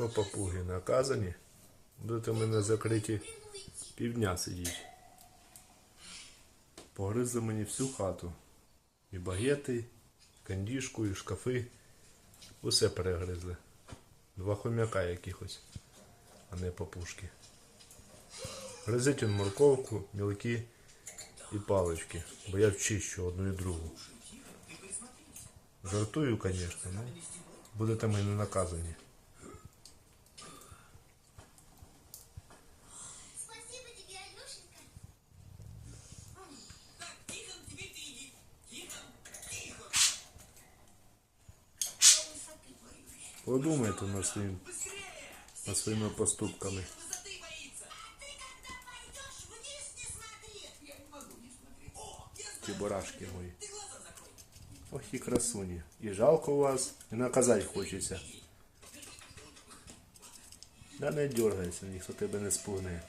Що папуги наказані? Будете в мене закриті півдня сидіти. Погризли мені всю хату. І багети, і кандішку, і шкафи. Усе перегризли. Два хомяка якихось, а не папушки. Гризить він морковку, мілкі і палички, бо я вчищу одну і другу. Жартую, звісно, ну будете мене наказані. Подумайте над, своїм, Быстрее. над своїми поступками. Высоты боится. А ты когда пойдешь, вниз не смотри. Я не могу не смотреть. О, я знаю. Ті барашки мої. Ты глаза закрой. Ох і красуні. І жалко вас, і наказати хочеться. Да не дергайся, ніхто тебе не спугне.